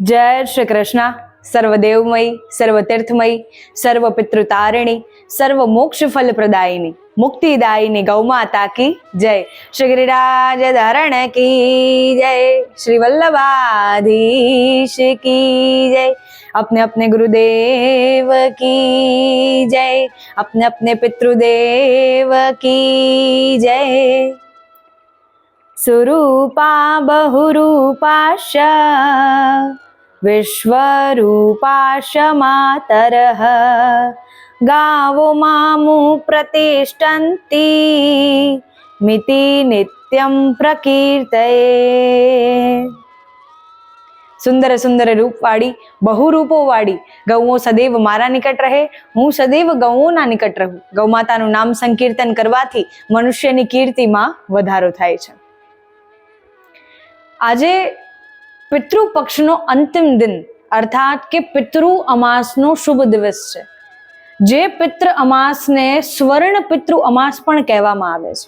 જય શ્રી કૃષ્ણ સર્વદેવમય સર્વતીર્થમય સર્વ પિતૃતારિણી સર્વ મોક્ષ ફલ પ્રદાયિની મુક્તિદાયિની ગૌમાતા કી જય શ્રી ગિરિરાજ ધારણ કી જય શ્રી વલ્લભાધીશ કી જય अपने अपने गुरुदेव की जय अपने अपने पितृदेव की जय સુરૂપા બહુરૂપાશ વિશ્વરૂપાશ માતર ગાવો મામુ પ્રતિષ્ઠંતી મિતિ નિત્યમ પ્રકીર્તયે સુંદર સુંદર રૂપવાળી બહુ રૂપોવાળી ગૌઓ સદૈવ મારા નિકટ રહે હું સદૈવ ગૌઓના નિકટ રહું ગૌમાતાનું નામ સંકીર્તન કરવાથી મનુષ્યની કીર્તિમાં વધારો થાય છે. આજે પિતૃ પક્ષનો અંતિમ દિન, અર્થાત કે પિતૃ અમાસનો શુભ દિવસ છે, જે પિતૃ અમાસને સ્વર્ણ પિતૃ અમાસ પણ કહેવામાં આવે છે.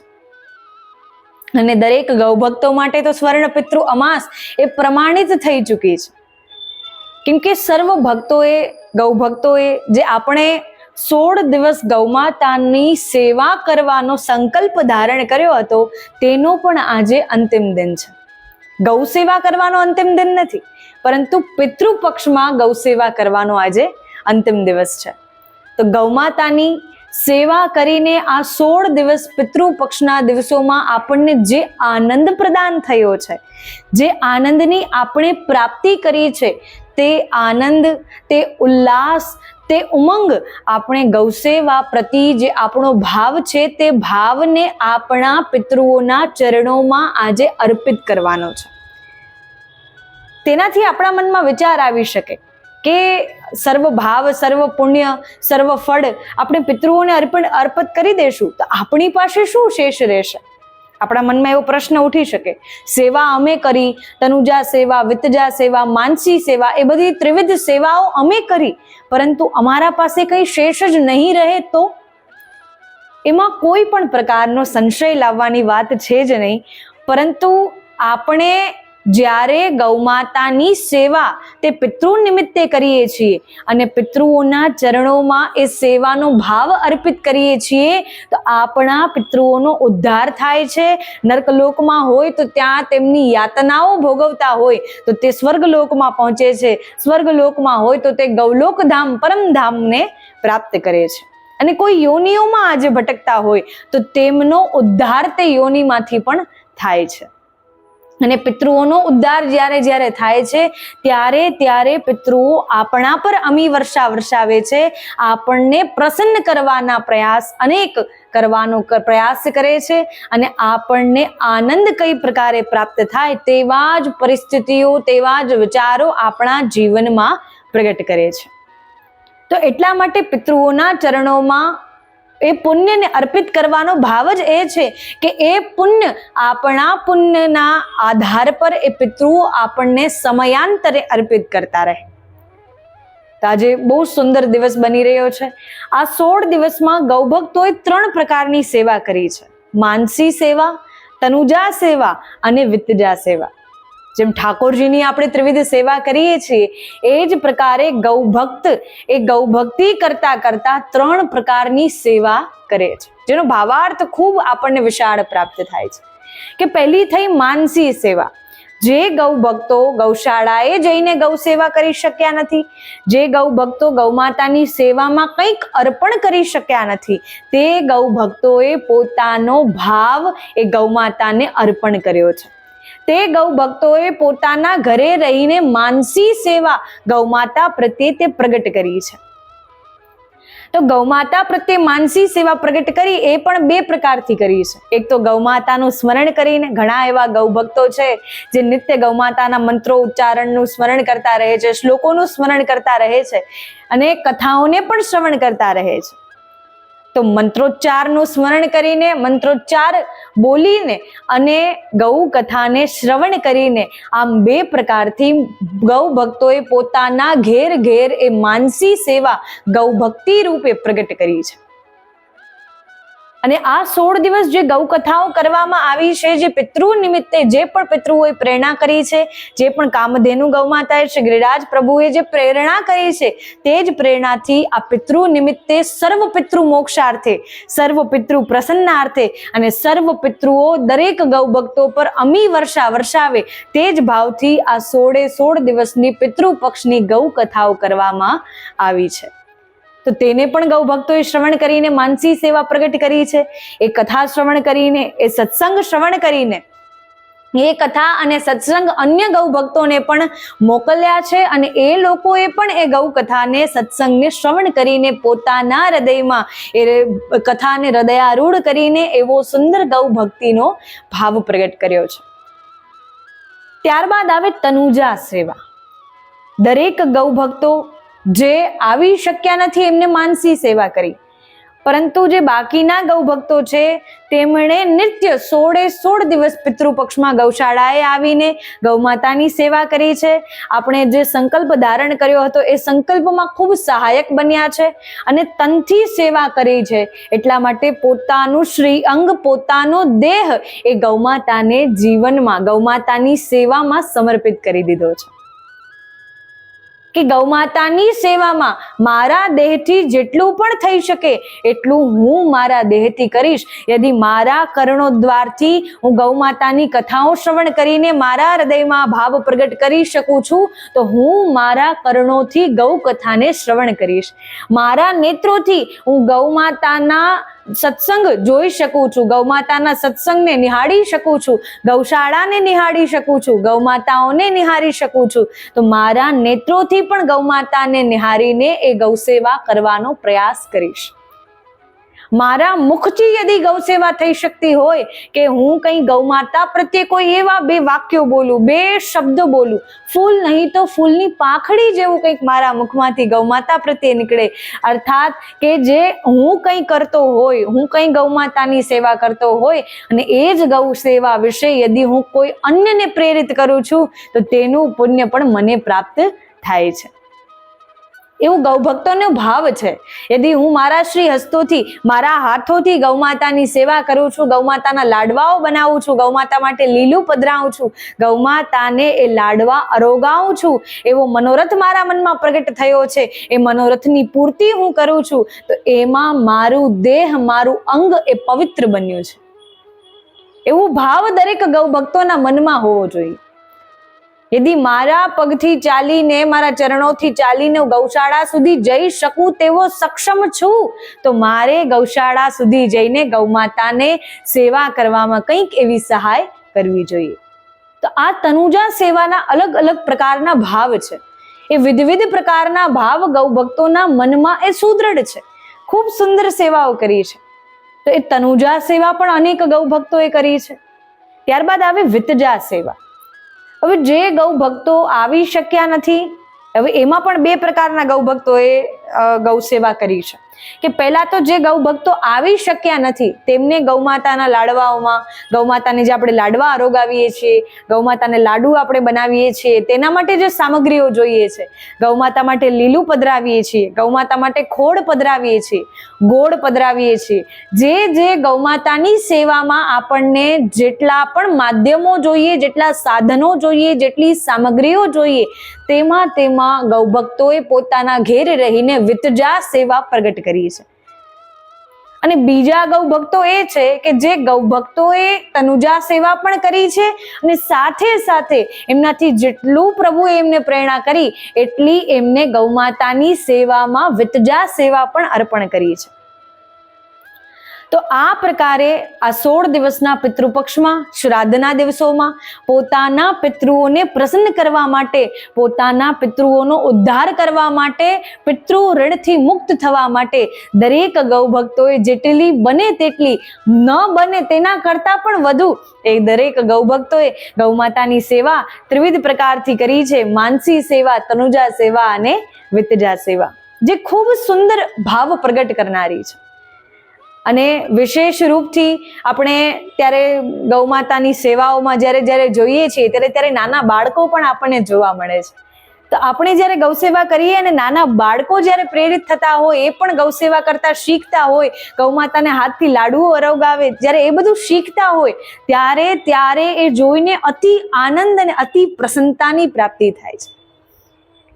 અને દરેક ગૌભક્તો માટે તો સ્વર્ણ પિતૃ અમાસ એ પ્રમાણિત થઈ ચૂકી છે. કેમ કે સર્વ ભક્તોએ, ગૌભક્તોએ જે આપણે સોળ દિવસ ગૌમાતાની સેવા કરવાનો સંકલ્પ ધારણ કર્યો હતો, તેનો પણ આજે અંતિમ દિન છે. ગૌ સેવા કરવાનો અંતિમ દિન નથી, પરંતુ પિતૃ પક્ષમાં ગૌ સેવા કરવાનો આજે અંતિમ દિવસ છે. તો ગૌમાતાની સેવા કરીને આ સોળ દિવસ પિતૃ પક્ષના દિવસોમાં આપણને જે આનંદ પ્રદાન થયો છે, જે આનંદની આપણે પ્રાપ્તિ કરી છે, તે આનંદ, તે ઉલ્લાસ, તે ઉમંગ આપણે ગૌસેવા પ્રતિ જે આપણો ભાવ છે, તે ભાવને આપણા પિતૃઓના ચરણોમાં આજે અર્પિત કરવાનો છે. તેનાથી આપણા મનમાં વિચાર આવી શકે કે સર્વ ભાવ સર્વ પુણ્ય સર્વ ફળ આપણે પિતૃઓને અર્પણ, અર્પિત કરી દેશું, તો આપણી પાસે શું શેષ રહેશે? આપણા મનમાં એવો પ્રશ્ન ઉઠી શકે. સેવા અમે કરી, તનુજા સેવા, વિતજા સેવા, માનસી સેવા, એ બધી ત્રિવિધ સેવાઓ અમે કરી, પરંતુ અમારા પાસે કંઈ શેષ જ નહીં રહે તો? એમાં કોઈ પણ પ્રકારનો સંશય લાવવાની વાત છે જ નહીં, પરંતુ આપણે જ્યારે ગૌમાતાની સેવા તે પિતૃ નિમિત્તે કરીએ છીએ અને પિતૃઓના ચરણોમાં એ સેવાનો ભાવ અર્પિત કરીએ છીએ, તો આપણા પિતૃઓનો ઉદ્ધાર થાય છે. નર્કલોકમાં હોય તો ત્યાં તેમની યાતનાઓ ભોગવતા હોય, તો તે સ્વર્ગલોકમાં પહોંચે છે. સ્વર્ગલોકમાં હોય તો તે ગૌલોકધામ, પરમધામને પ્રાપ્ત કરે છે. અને કોઈ યોનિઓમાં આજે ભટકતા હોય, તો તેમનો ઉદ્ધાર તે યોનિમાંથી પણ થાય છે. અને પિતૃઓનો ઉદ્ધાર જ્યારે જ્યારે થાય છે, ત્યારે ત્યારે પિતૃઓ આપણા પર અમી વર્ષા વર્ષાવે છે, આપણને પ્રસન્ન કરવાના પ્રયાસ અનેક કરવાનો પ્રયાસ કરે છે અને આપણને આનંદ કઈ પ્રકારે પ્રાપ્ત થાય તેવા જ પરિસ્થિતિઓ, તેવા જ વિચારો આપણા જીવનમાં પ્રગટ કરે છે. તો એટલા માટે પિતૃઓના ચરણોમાં એ પુણ્યને અર્પિત કરવાનો ભાવ જ એ છે કે એ પુણ્ય આપણા પુણ્યના આધાર પર એ પિતૃઓ આપણને સમયાંતરે અર્પિત કરતા રહે. તો આજે બહુ સુંદર દિવસ બની રહ્યો છે. આ સોળ દિવસમાં ગૌભક્તોએ ત્રણ પ્રકારની સેવા કરી છે. માનસી સેવા, તનુજા સેવા અને વિતજા સેવા. જેમ ઠાકોરજીની આપણે ત્રિવિધ સેવા કરીએ છીએ, એ જ પ્રકારે ગૌભક્ત, એ ગૌભક્તિ કરતા કરતા ત્રણ પ્રકારની સેવા કરે છે. જેનો ભાવાર્થ ખૂબ આપણને વિશાળ પ્રાપ્ત થાય છે. કે પહેલી થઈ માનસી સેવા. જે ગૌ ભક્તો ગૌશાળાએ જઈને ગૌ સેવા કરી શક્યા નથી, જે ગૌ ભક્તો ગૌમાતાની સેવામાં કંઈક અર્પણ કરી શક્યા નથી, તે ગૌ ભક્તોએ પોતાનો ભાવ એ ગૌમાતાને અર્પણ કર્યો છે. તે ગૌ ભક્તોએ પોતાના ઘરે રહીને માનસી સેવા ગૌમાતા પ્રત્યે તે પ્રગટ કરી છે. તો ગૌમાતા પ્રત્યે માનસી સેવા પ્રગટ કરી એ પણ બે પ્રકારથી કરી છે. એક તો ગૌમાતાનું સ્મરણ કરીને ઘણા એવા ગૌભક્તો છે જે નિત્ય ગૌમાતાના મંત્રો ઉચ્ચારણનું સ્મરણ કરતા રહે છે, શ્લોકોનું સ્મરણ કરતા રહે છે અને કથાઓને પણ શ્રવણ કરતા રહે છે. તો મંત્રોચ્ચારનું સ્મરણ કરીને, મંત્રોચ્ચાર બોલીને અને ગૌ કથાને શ્રવણ કરીને આમ બે પ્રકારથી ગૌ ભક્તોએ પોતાના ઘેર ઘેર એ માનસી સેવા ગૌ ભક્તિ રૂપે પ્રગટ કરી છે. અને આ સોળ દિવસ જે ગૌકથાઓ કરવામાં આવી છે, જે પિતૃ નિમિત્તે જે પણ પિતૃઓએ પ્રેરણા કરી છે, જે પણ કામધેનુ ગૌમાતા શ્રી ગિરિરાજ પ્રભુએ જે પ્રેરણા કરી છે, તે જ પ્રેરણાથી આ પિતૃ નિમિત્તે સર્વ પિતૃ મોક્ષાર્થે, સર્વ પિતૃ પ્રસન્નાર્થે અને સર્વ પિતૃઓ દરેક ગૌ ભક્તો પર અમી વર્ષા વર્ષાવે, તે જ ભાવથી આ સોળે સોળ દિવસની પિતૃ પક્ષની ગૌ કથાઓ કરવામાં આવી છે. તો તેને પણ ગૌ ભક્તોએ શ્રવણ કરીને માનસી સેવા પ્રગટ કરી છે. એ કથા શ્રવણ કરીને, એ સત્સંગ શ્રવણ કરીને, એ કથા અને સત્સંગ અન્ય ગૌ ભક્તોને પણ મોકલ્યા છે અને એ લોકોએ પણ એ ગૌ કથાને સત્સંગને શ્રવણ કરીને પોતાના હૃદયમાં, એ કથાને હૃદયારૂઢ કરીને એવો સુંદર ગૌ ભક્તિનો ભાવ પ્રગટ કર્યો છે. ત્યારબાદ આવે તનુજા સેવા. દરેક ગૌ ભક્તો જે આવી શક્યા નથી, એમને માનસી સેવા કરી. પરંતુ જે બાકીના ગૌ ભક્તો છે, તેમણે નિત્ય સોળે સોળ દિવસ પિતૃપક્ષમાં ગૌશાળાએ આવીને ગૌમાતાની સેવા કરી છે. આપણે જે સંકલ્પ ધારણ કર્યો હતો, એ સંકલ્પમાં ખૂબ સહાયક બન્યા છે અને તનથી સેવા કરી છે. એટલા માટે પોતાનું શ્રી અંગ, પોતાનો દેહ એ ગૌમાતાને જીવનમાં ગૌમાતાની સેવામાં સમર્પિત કરી દીધો છે. કે ગૌમાતાની સેવામાં મારા દેહથી જેટલું પણ થઈ શકે, એટલું હું મારા દેહથી કરીશ. યદિ મારા કર્ણોદ્વારથી હું ગૌમાતાની કથાઓ શ્રવણ કરીને મારા હૃદયમાં ભાવ પ્રગટ કરી શકું છું, તો હું મારા કર્ણોથી ગૌ કથાને શ્રવણ કરીશ. મારા નેત્રોથી હું ગૌમાતાના સત્સંગ જોઈ શકું છું. ગૌમાતાના સત્સંગને નિહાળી શકું છું. ગૌશાળાને નિહાળી શકું છું. ગૌમાતાઓને નિહાળી શકું છું. તો મારા નેત્રોથી પણ ગૌમાતાને નિહાળીને એ ગૌસેવા કરવાનો પ્રયાસ કરીશ. મારા મુખથી યદિ ગૌસેવા થઈ શકતી હોય કે હું કંઈ ગૌમાતા પ્રત્યે કોઈ એવા બે વાક્યો બોલું, બે શબ્દ બોલું, ફૂલ નહીં તો ફૂલની પાંખડી જેવું કંઈક મારા મુખમાંથી ગૌમાતા પ્રત્યે નીકળે. અર્થાત કે જે હું કંઈ કરતો હોય, હું કંઈ ગૌમાતાની સેવા કરતો હોય અને એ જ ગૌ સેવા વિશે યદિ હું કોઈ અન્યને પ્રેરિત કરું છું, તો તેનું પુણ્ય પણ મને પ્રાપ્ત થાય છે. એવું ગૌભક્તોનો ભાવ છે. યદિ હું મારા શ્રી હસ્તોથી, મારા હાથોથી ગૌમાતાની સેવા કરું છું ગૌમાતાના લાડવાઓ બનાવું છું ગૌમાતા માટે લીલું પધરાવું છું ગૌમાતાને એ લાડવા અરોગાવું છું, એવો મનોરથ મારા મનમાં પ્રગટ થયો છે, એ મનોરથની પૂર્તિ હું કરું છું, તો એમાં મારું દેહ, મારું અંગ એ પવિત્ર બન્યું છે. એવું ભાવ દરેક ગૌ ભક્તોના મનમાં હોવો જોઈએ. યદિ મારા પગથી ચાલીને મારા ચરણોથી ચાલીને હું ગૌશાળા સુધી જઈ શકું તેવો સક્ષમ છું તો મારે ગૌશાળા સુધી જઈને ગૌમાતાને સેવા કરવામાં કંઈક એવી સહાય કરવી જોઈએ. તો આ તનુજા સેવાના અલગ અલગ પ્રકારના ભાવ છે. એ વિધવિધ પ્રકારના ભાવ ગૌ ભક્તોના મનમાં એ સુદૃઢ છે. ખૂબ સુંદર સેવાઓ કરી છે. તો એ તનુજા સેવા પણ અનેક ગૌ ભક્તોએ કરી છે. ત્યારબાદ આવે વિતજા સેવા. હવે જે ગૌ ભક્તો આવી શક્યા નથી, હવે એમાં પણ બે પ્રકારના ગૌ ભક્તોએ ગૌ સેવા કરી છે. કે પહેલા તો જે ગૌ ભક્તો આવી શક્યા નથી, તેમને ગૌમાતાના લાડવાઓમાં ગૌમાતાને જે આપણે લાડવા આરોગાવીએ છીએ ગૌમાતાને લાડુ આપણે બનાવીએ છીએ, તેના માટે જે સામગ્રીઓ જોઈએ છે ગૌમાતા માટે લીલું પધરાવીએ છીએ ગૌમાતા માટે ખોડ પધરાવીએ છીએ ગોળ પધરાવીએ છીએ. જે જે ગૌમાતાની સેવામાં આપણને જેટલા પણ માધ્યમો જોઈએ, જેટલા સાધનો જોઈએ, જેટલી સામગ્રીઓ જોઈએ, તેમાં તેમાં ગૌભક્તોએ પોતાના ઘેર રહીને વિતજા સેવા પ્રગટ કરી છે અને બીજા ગૌ ભક્તો એ છે કે જે ગૌ ભક્તોએ તનુજા સેવા પણ કરી છે અને સાથે સાથે એમનાથી જેટલું પ્રભુએ એમને પ્રેરણા કરી, એટલી એમને ગૌમાતાની સેવામાં વિતજા સેવા પણ અર્પણ કરી છે. તો આ પ્રકારે આ સોળ દિવસના પિતૃપક્ષમાં, શ્રાદ્ધના દિવસોમાં પોતાના પિતૃઓને પ્રસન્ન કરવા માટે, પોતાના પિતૃઓનો ઉદ્ધાર કરવા માટે, પિતૃ ઋણથી મુક્ત થવા માટે દરેક ગૌભક્તોએ જેટલી બને તેટલી ન બને તેના કરતાં પણ વધુ એ દરેક ગૌભક્તોએ ગૌમાતાની સેવા ત્રિવિધ પ્રકારથી કરી છે. માનસી સેવા, તનુજા સેવા અને વિતજા સેવા, જે ખૂબ સુંદર ભાવ પ્રગટ કરનારી છે. અને વિશેષ રૂપથી આપણે ત્યારે ગૌમાતાની સેવાઓમાં જ્યારે જ્યારે જોઈએ છીએ, ત્યારે ત્યારે નાના બાળકો પણ આપણને જોવા મળે છે. તો આપણે જ્યારે ગૌસેવા કરીએ અને નાના બાળકો જ્યારે પ્રેરિત થતા હોય, એ પણ ગૌસેવા કરતા શીખતા હોય ગૌમાતાને હાથથી લાડુઓ અરવગાવે, જ્યારે એ બધું શીખતા હોય, ત્યારે ત્યારે એ જોઈને અતિ આનંદ અને અતિ પ્રસન્નતાની પ્રાપ્તિ થાય છે.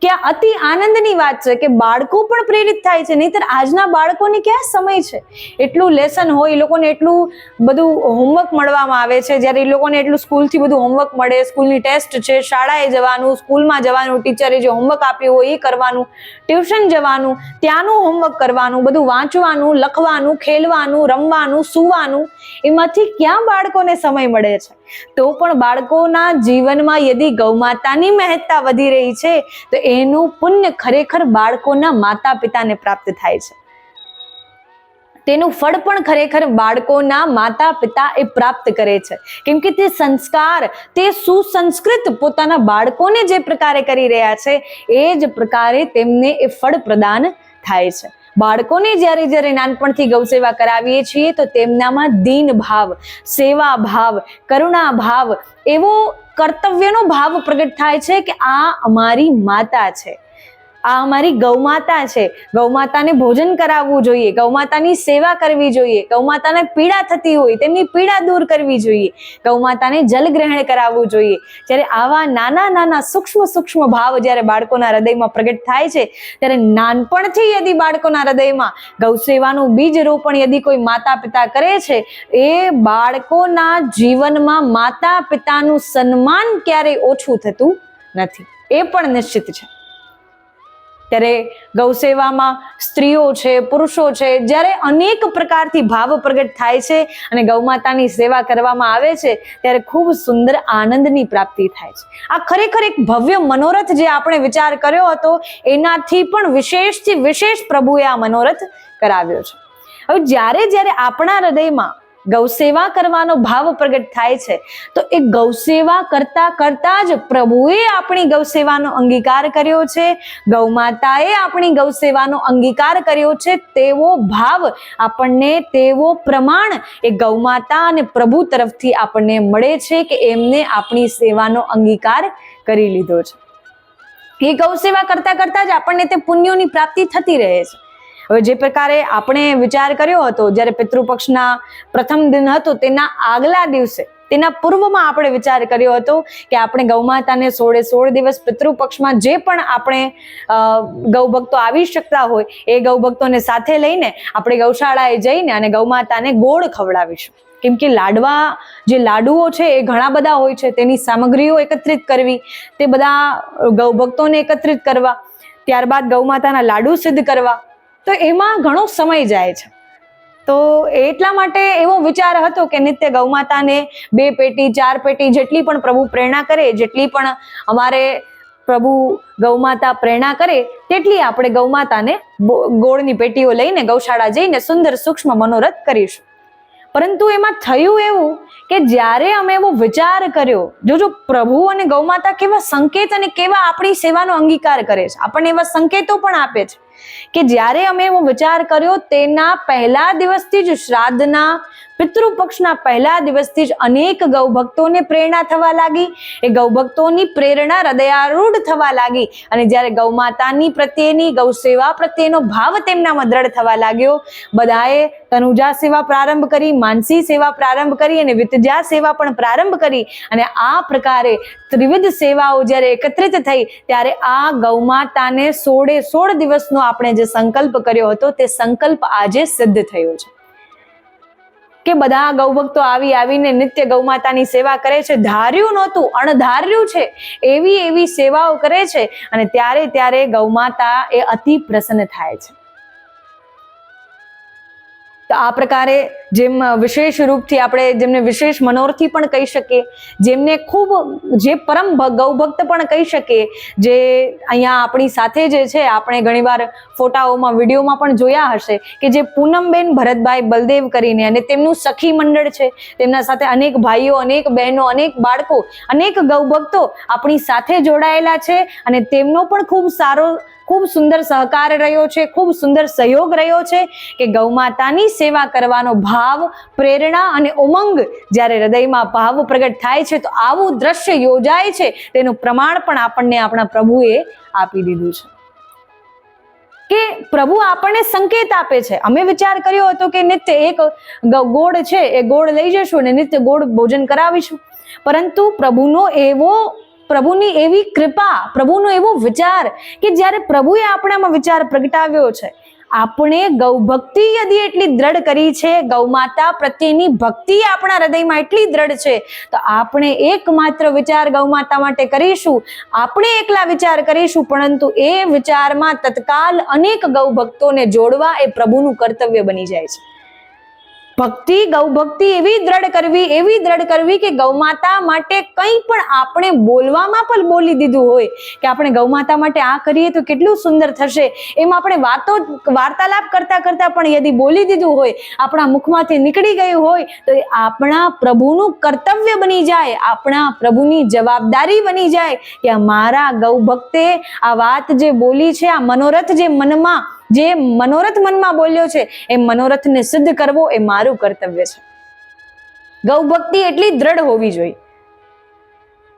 કે અતિ આનંદની વાત છે કે બાળકો પણ પ્રેરિત થાય છે, નહીતર આજના બાળકોને ક્યાં સમય છે? એટલું લેસન હોય, એ લોકોને એટલું બધું હોમવર્ક મળવામાં આવે છે, જ્યારે એ લોકોને એટલું સ્કૂલથી બધું હોમવર્ક મળે, સ્કૂલની ટેસ્ટ છે, શાળાએ જવાનું, સ્કૂલમાં જવાનું ટીચરે જે હોમવર્ક આપ્યું હોય, એ કરવાનું ટ્યુશન જવાનું, ત્યાંનું હોમવર્ક કરવાનું, બધું વાંચવાનું, લખવાનું, ખેલવાનું, રમવાનું, સૂવાનું, એમાંથી ક્યાં બાળકોને સમય મળે છે? તો પણ બાળકોના જીવનમાં યદિ ગૌમાતાની મહત્તા વધી રહી છે, તો એનું પુણ્ય ખરેખર બાળકોના માતા પિતાને પ્રાપ્ત થાય છે. તેનું ફળ પણ ખરેખર બાળકોના માતા પિતા એ પ્રાપ્ત કરે છે. કેમ કે તે સંસ્કાર, તે સુસંસ્કૃત પોતાના બાળકોને જે પ્રકારે કરી રહ્યા છે, એ જ પ્રકારે તેમને એ ફળ પ્રદાન થાય છે. બાળકોને જ્યારે જ્યારે નાનપણથી ગૌસેવા કરાવીએ છીએ તો તેમનામાં દીન ભાવ, સેવા ભાવ, કરુણા ભાવ એવો કર્તવ્યનો ભાવ પ્રગટ થાય છે કે આ અમારી માતા છે. આ અમારી ગૌમાતા છે. ગૌમાતાને ભોજન કરાવવું જોઈએ. ગૌમાતાની સેવા કરવી જોઈએ. ગૌમાતાને પીડા થતી હોય તેમની પીડા દૂર કરવી જોઈએ. ગૌમાતાને જલગ્રહણ કરાવવું જોઈએ. જ્યારે આવા નાના નાના સૂક્ષ્મ સૂક્ષ્મ ભાવ જ્યારે બાળકોના હૃદયમાં પ્રગટ થાય છે, ત્યારે નાનપણથી યદિ બાળકોના હૃદયમાં ગૌસેવાનું બીજ રોપણ યદિ કોઈ માતા પિતા કરે છે, એ બાળકોના જીવનમાં માતા પિતાનું સન્માન ક્યારેય ઓછું થતું નથી. એ પણ નિશ્ચિત છે. ત્યારે ગૌસેવામાં સ્ત્રીઓ છે, પુરુષો છે, જ્યારે અનેક પ્રકારથી ભાવ પ્રગટ થાય છે અને ગૌમાતાની સેવા કરવામાં આવે છે, ત્યારે ખૂબ સુંદર આનંદની પ્રાપ્તિ થાય છે. આ ખરેખર એક ભવ્ય મનોરથ જે આપણે વિચાર કર્યો હતો, એનાથી પણ વિશેષથી વિશેષ પ્રભુએ આ મનોરથ કરાવ્યો છે. હવે જ્યારે જ્યારે આપણા હૃદયમાં ગૌસેવા કરવાનો ભાવ પ્રગટ થાય છે. તો એ ગૌસેવા કરતા કરતા જ પ્રભુએ આપણી ગૌસેવાનો અંગીકાર કર્યો છે. ગૌમાતાએ આપણી ગૌસેવાનો અંગીકાર કર્યો છે. તેવો ભાવ આપણને, તેવો પ્રમાણ એ ગૌમાતા અને પ્રભુ તરફથી આપણને મળે છે કે એમને આપણી સેવાનો અંગીકાર કરી લીધો છે. એ ગૌસેવા કરતા કરતા જ આપણને તે પુણ્યોની પ્રાપ્તિ થતી રહે છે. હવે જે પ્રકારે આપણે વિચાર કર્યો હતો, જ્યારે પિતૃપક્ષના પ્રથમ દિન હતો, તેના આગલા દિવસે, તેના પૂર્વમાં આપણે વિચાર કર્યો હતો કે આપણે ગૌમાતાને સોળે સોળ દિવસ પિતૃપક્ષમાં જે પણ આપણે ગૌભક્તો આવી શકતા હોય, એ ગૌભક્તોને સાથે લઈને આપણે ગૌશાળાએ જઈને અને ગૌમાતાને ગોળ ખવડાવીશું. કેમ કે લાડવા, જે લાડુઓ છે, એ ઘણા બધા હોય છે, તેની સામગ્રીઓ એકત્રિત કરવી, તે બધા ગૌભક્તોને એકત્રિત કરવા, ત્યારબાદ ગૌમાતાના લાડુ સિદ્ધ કરવા તો એમાં ઘણો સમય જાય છે. તો એટલા માટે એવો વિચાર હતો કે નિત્ય ગૌમાતાને બે પેટી, ચાર પેટી જેટલી પણ પ્રભુ પ્રેરણા કરે, જેટલી પણ અમારે પ્રભુ ગૌમાતા પ્રેરણા કરે, તેટલી આપણે ગૌમાતાને ગોળની પેટીઓ લઈને ગૌશાળા જઈને સુંદર સૂક્ષ્મ મનોરથ કરીશું. પરંતુ એમાં થયું એવું કે જ્યારે અમે એવો વિચાર કર્યો જોજો પ્રભુ અને ગૌમાતા કેવા સંકેત અને કેવા આપણી સેવાનો અંગીકાર કરે છે. આપણને એવા સંકેતો પણ આપે છે. કે જ્યારે અમે એવો વિચાર કર્યો તેના પહેલા દિવસથી જ શ્રાદ્ધના પિતૃપક્ષના પહેલા દિવસથી જ અનેક ગૌભક્તોને પ્રેરણા થવા લાગી. એ ગૌભક્તોની પ્રેરણા હૃદયારૂઢ થવા લાગી અને જ્યારે ગૌમાતાની પ્રત્યેની ગૌ સેવા પ્રત્યેનો ભાવ તેમનામાં દ્રઢ થવા લાગ્યો. બધાએ તનુજા સેવા પ્રારંભ કરી, માનસી સેવા પ્રારંભ કરી અને વિતજા સેવા પણ પ્રારંભ કરી અને આ પ્રકારે ત્રિવિધ સેવાઓ જ્યારે એકત્રિત થઈ ત્યારે આ ગૌમાતાને સોળે સોળ દિવસનો આપણે જે સંકલ્પ કર્યો હતો તે સંકલ્પ આજે સિદ્ધ થયો છે. કે બધા ગૌભક્તો આવી આવીને નિત્ય ગૌમાતાની સેવા કરે છે. ધાર્યું નહોતું, અણધાર્યું છે. એવી એવી સેવાઓ કરે છે અને ત્યારે ત્યારે ગૌમાતા એ અતિ પ્રસન્ન થાય છે. તો આ પ્રકારે જેમ વિશેષ રૂપથી આપણે જેમને વિશેષ મનોરથી પણ કહી શકીએ, જેમને ખૂબ, જે પરમ ગૌભક્ત પણ કહી શકીએ, જે અહીંયા આપણી સાથે જે છે, આપણે ઘણીવાર ફોટાઓમાં, વિડીયોમાં પણ જોયા હશે કે જે પૂનમબેન ભરતભાઈ બલદેવ કરીને અને તેમનું સખી મંડળ છે, તેમના સાથે અનેક ભાઈઓ, અનેક બહેનો, અનેક બાળકો, અનેક ગૌભક્તો આપણી સાથે જોડાયેલા છે અને તેમનો પણ ખૂબ સારો ખૂબ સુંદર સહકાર રહ્યો છે, ખૂબ સુંદર સહયોગ રહ્યો છે કે ગૌમાતાની સેવા કરવાનો ભાવ, પ્રેરણા અને ઉમંગ જ્યારે હૃદયમાં ભાવ પ્રગટ થાય છે, તો આવું દ્રશ્ય યોજાય છે, તેનું પ્રમાણ પણ આપણને આપણા પ્રભુએ આપી દીધું છે. કે પ્રભુ આપણને સંકેત આપે છે. અમે વિચાર કર્યો હતો કે નિત્ય એક ગોળ છે, એ ગોળ લઈ જશું અને નિત્ય ગોળ ભોજન કરાવીશું. પરંતુ પ્રભુનો એવો પ્રભુની એવી કૃપા, પ્રભુનો એવો વિચાર કે જ્યારે પ્રભુએ આપણામાં વિચાર પ્રગટાવ્યો છે, આપણે ગૌ ભક્તિ યદી એટલી દ્રઢ કરી છે ગૌ માતા પ્રત્યેની ભક્તિ આપણા હૃદયમાં એટલી દ્રઢ છે, તો આપણે એકમાત્ર વિચાર ગૌ માતા માટે કરીશું. આપણે એકલા વિચાર કરીશું, પરંતુ એ વિચારમાં તત્કાલ અનેક ગૌ ભક્તોને જોડવા એ પ્રભુનું કર્તવ્ય બની જાય છે. ભક્તિ ગૌ ભક્તિ એવી દ્રઢ કરવી, એવી દ્રઢ કરવી કે ગૌ માતા માટે કંઈ પણ આપણે બોલવામાં પણ બોલી દીધું હોય. કે આપણે ગૌ માતા માટે આ કરીએ તો કેટલું સુંદર થશે. એમ આપણે વાતો, વાર્તાલાપ કરતા કરતા પણ યદી બોલી દીધું હોય, આપણા મુખમાંથી નીકળી ગયું હોય, તો એ આપણા પ્રભુનું કર્તવ્ય બની જાય, આપણા પ્રભુની જવાબદારી બની જાય કે મારા ગૌ ભક્તે આ વાત જે બોલી છે, આ મનોરથ જે મનમાં જે મનોરથ મનમાં બોલ્યો છે, એ મનોરથને સિદ્ધ કરવો એ મારું કર્તવ્ય છે. ગૌ ભક્તિ એટલી દ્રઢ હોવી જોઈએ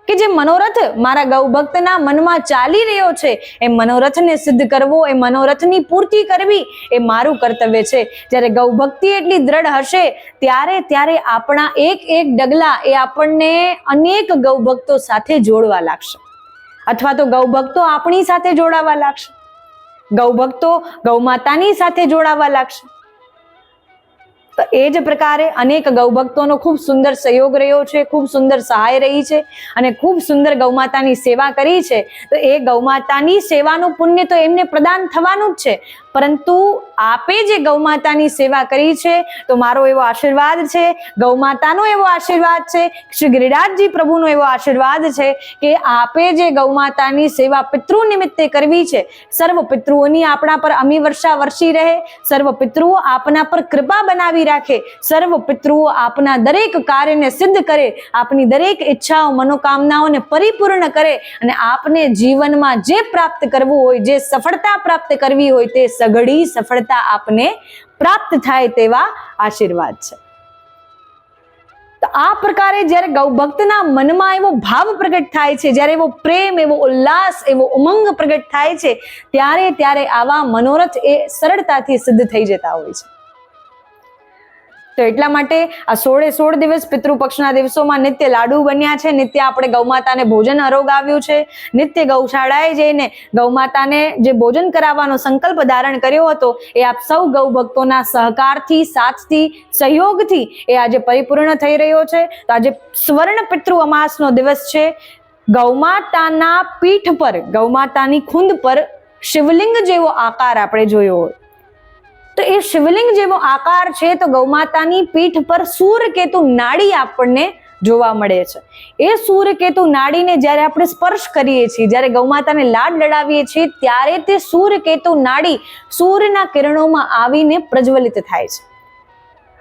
કે જે મનોરથ મારા ગૌ ભક્તના મનમાં ચાલી રહ્યો છે, એ મનોરથને સિદ્ધ કરવો, એ મનોરથની પૂર્તિ કરવી એ મારું કર્તવ્ય છે. જ્યારે ગૌ ભક્તિ એટલી દ્રઢ હશે, ત્યારે ત્યારે આપણા એક એક ડગલા એ આપણને અનેક ગૌ ભક્તો સાથે જોડવા લાગશે. અથવા તો ગૌ ભક્તો આપણી સાથે જોડાવા લાગશે. ગૌ ભક્તો ગૌ માતાની સાથે જોડાવા લાગશે. તો એ જ પ્રકારે અનેક ગૌ ભક્તોનો ખૂબ સુંદર સહયોગ રહ્યો છે, ખૂબ સુંદર સહાય રહી છે અને ખૂબ સુંદર ગૌ માતાની સેવા કરી છે. તો એ ગૌ માતાની સેવાનું પુણ્ય તો એમને પ્રદાન થવાનું જ છે. પરંતુ આપે જે ગૌ માતાની સેવા કરી છે, તો મારો એવો આશીર્વાદ છે, ગૌ માતાનો એવો આશીર્વાદ છે, શ્રી ગિરિરાજજી પ્રભુનો એવો આશીર્વાદ છે કે આપે જે ગૌ માતાની સેવા પિતૃ નિમિત્તે કરવી છે, સર્વ પિતૃઓની આપણા પર અમી વર્ષા વર્ષી રહે, સર્વ પિતૃઓ આપના પર કૃપા બનાવી રાખે, સર્વ પિતૃઓ આપના દરેક કાર્યને સિદ્ધ કરે, આપની દરેક ઈચ્છાઓ, મનોકામનાઓને પરિપૂર્ણ કરે અને આપને જીવનમાં જે પ્રાપ્ત કરવું હોય, જે સફળતા પ્રાપ્ત કરવી હોય તે સઘળી સફળતા આપને પ્રાપ્ત થાય તેવા આશીર્વાદ છે. તો આ પ્રકારે જ્યારે ગૌ ભક્તના મનમાં એવો ભાવ પ્રગટ થાય છે, જ્યારે એવો પ્રેમ, એવો ઉલ્લાસ, એવો ઉમંગ પ્રગટ થાય છે, ત્યારે ત્યારે આવા મનોરથ એ સરળતાથી સિદ્ધ થઈ જતા હોય છે. તો એટલા માટે આ સોળે સોળ દિવસ પિતૃપક્ષના દિવસોમાં નિત્ય લાડુ બન્યા છે. નિત્ય આપણે ગૌમાતાને ભોજન અરોગાવ્યું છે. નિત્ય ગૌશાળાએ જઈને ગૌમાતાને જે ભોજન કરાવવાનો સંકલ્પ ધારણ કર્યો હતો, એ આપ સૌ ગૌ ભક્તોના સહકારથી, સાથથી, સહયોગથી એ આજે પરિપૂર્ણ થઈ રહ્યો છે. તો આજે સ્વર્ણ પિતૃ અમાસનો દિવસ છે. ગૌમાતાના પીઠ પર ગૌમાતાની ખુંદ પર શિવલિંગ જેવો આકાર આપણે જોયો તો એ શિવલિંગ જેવો આકાર છે તો ગૌમાતાની પીઠ પર સૂર્યકેતુ નાડી આપણને જોવા મળે છે. એ સૂર્યકેતુ નાડીને જ્યારે આપણે સ્પર્શ કરીએ છીએ, જ્યારે ગૌમાતાને લાડ લડાવીએ છીએ, ત્યારે તે સૂર્યકેતુ નાડી સૂર્યના કિરણોમાં આવીને પ્રજ્વલિત થાય છે.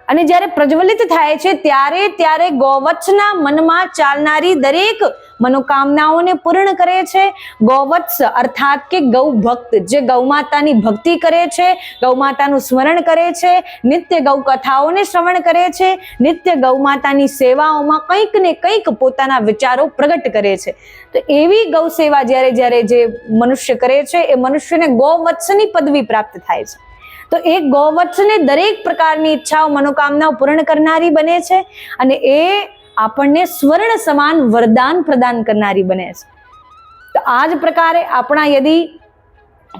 અને જ્યારે પ્રજ્વલિત થાય છે, ત્યારે ત્યારે ગૌવત્સના મનમાં ચાલનારી દરેક મનોકામનાઓને પૂર્ણ કરે છે. ગૌવત્સ અર્થાત કે ગૌ ભક્ત, જે ગૌમાતાની ભક્તિ કરે છે ગૌમાતાનું સ્મરણ કરે છે, નિત્ય ગૌ કથાઓને શ્રવણ કરે છે, નિત્ય ગૌમાતાની સેવાઓમાં કંઈક ને કંઈક પોતાના વિચારો પ્રગટ કરે છે. તો એવી ગૌ સેવા જ્યારે જ્યારે જે મનુષ્ય કરે છે, એ મનુષ્યને ગૌવત્સની પદવી પ્રાપ્ત થાય છે. તો એ ગૌવત્સને દરેક પ્રકારની ઈચ્છાઓ, મનોકામનાઓ પૂર્ણ કરનારી બને છે અને એ આપણને સ્વર્ણ સમાન વરદાન પ્રદાન કરનારી બને છે. તો આ જ પ્રકારે આપણા યદી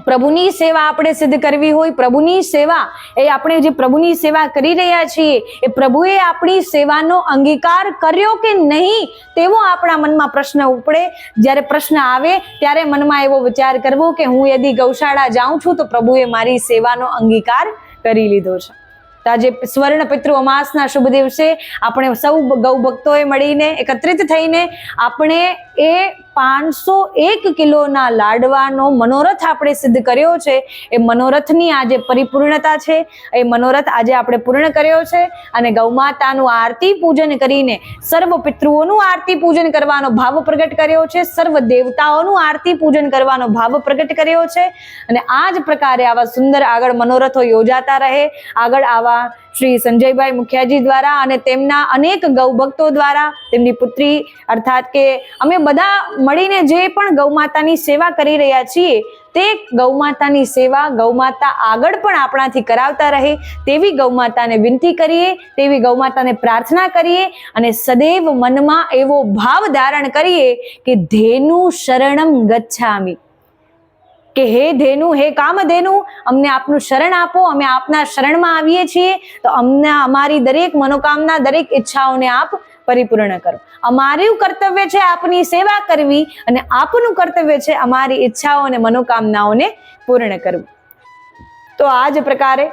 પ્રભુની સેવા આપણે સિદ્ધ કરવી હોય, પ્રભુની સેવા એ આપણે જે પ્રભુની સેવા કરી રહ્યા છીએ, એ પ્રભુએ આપણી સેવાનો અંગીકાર કર્યો કે નહીં તેવો આપણા મનમાં પ્રશ્ન ઉપડે. જ્યારે પ્રશ્ન આવે ત્યારે મનમાં એવો વિચાર કરવો કે હું યદી ગૌશાળા જાઉં છું તો પ્રભુએ મારી સેવાનો અંગીકાર કરી લીધો છે. તો આજે સ્વર્ણ પિતૃ અમાસના શુભ દિવસે આપણે સૌ ગૌ ભક્તોએ મળીને એકત્રિત થઈને આપણે એ પાંચસો એક કિલોના લાડવાનો મનોરથ આપણે સિદ્ધ કર્યો છે. એ મનોરથની આજે પરિપૂર્ણતા છે. એ મનોરથ આજે આપણે પૂર્ણ કર્યો છે અને ગૌમાતાનું આરતી પૂજન કરીને સર્વ પિતૃઓનું આરતી પૂજન કરવાનો ભાવ પ્રગટ કર્યો છે. સર્વ દેવતાઓનું આરતી પૂજન કરવાનો ભાવ પ્રગટ કર્યો છે. અને આ જ પ્રકારે આવા સુંદર આગળ મનોરથો યોજાતા રહે. આગળ આવા શ્રી સંજયભાઈ મુખિયાજી દ્વારા અને તેમના અનેક ગૌભક્તો દ્વારા તેમની પુત્રી અર્થાત કે અમે બધા મળીને જે પણ ગૌમાતાની સેવા કરી રહ્યા છીએ, તે ગૌમાતાની સેવા ગૌમાતા આગળ પણ આપણાથી કરાવતા રહે, તેવી ગૌમાતાને વિનંતી કરીએ, તેવી ગૌમાતાને પ્રાર્થના કરીએ અને સદૈવ મનમાં એવો ભાવ ધારણ કરીએ કે ધેનુ શરણમ ગચ્છામી. કે હે ધેનુ, હે કામધેનુ, અમને આપનું શરણ આપો, અમે આપના શરણમાં આવીએ છીએ, તો અમને અમારી દરેક મનોકામના, દરેક ઈચ્છાઓને આપ પરિપૂર્ણ કરો. અમારું કર્તવ્ય છે આપની સેવા કરવી અને આપનું કર્તવ્ય છે અમારી ઈચ્છાઓ અને મનોકામનાઓને પૂર્ણ કરવું. તો આ જ પ્રકારે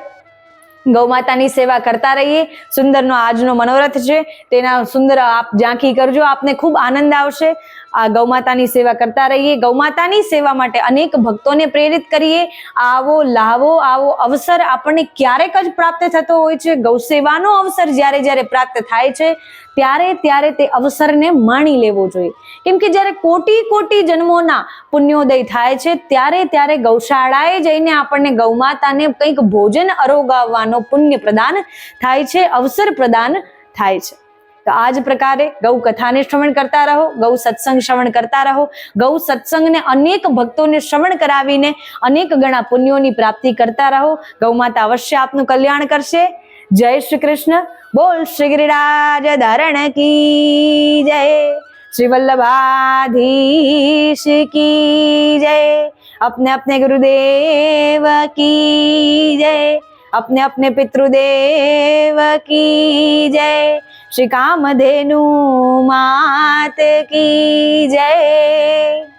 ગૌમાતાની સેવા કરતા રહીએ. સુંદરનો આજનો મનોરથ છે. તેના સુંદર આપ ઝાંખી કરજો. આપને ખૂબ આનંદ આવશે. આ ગૌમાતાની સેવા કરતા રહીએ. ગૌમાતાની સેવા માટે અનેક ભક્તોને પ્રેરિત કરીએ. આવો લાવો, આવો અવસર આપણને ક્યારેક જ પ્રાપ્ત થતો હોય છે. ગૌ સેવાનો અવસર જ્યારે જ્યારે પ્રાપ્ત થાય છે, ત્યારે ત્યારે તે અવસરને માણી લેવો જોઈએ. કેમ કે જ્યારે કોટી કોટી જન્મોના પુણ્યોદય થાય છે, ત્યારે ત્યારે ગૌશાળાએ જઈને આપણને ગૌમાતાને કંઈક ભોજન અરોગાવવાનો પુણ્ય પ્રદાન થાય છે, અવસર પ્રદાન થાય છે. તો આ જ પ્રકારે ગૌ કથાને શ્રવણ કરતા રહો ગૌ સત્સંગ શ્રવણ કરતા રહો ગૌ સત્સંગને અનેક ભક્તોને શ્રવણ કરાવીને અનેક ગણા પુણ્યોની પ્રાપ્તિ કરતા રહો ગૌમાતા અવશ્ય આપનું કલ્યાણ કરશે જય શ્રી કૃષ્ણ બોલ શ્રી ગિરિરાજ ધરણ કી જય શ્રી વલ્લભાધીશ કી જય अपने अपने गुरुदेव की जय अपने अपने पितृदेव की जय श्री कामधेनु मात की जय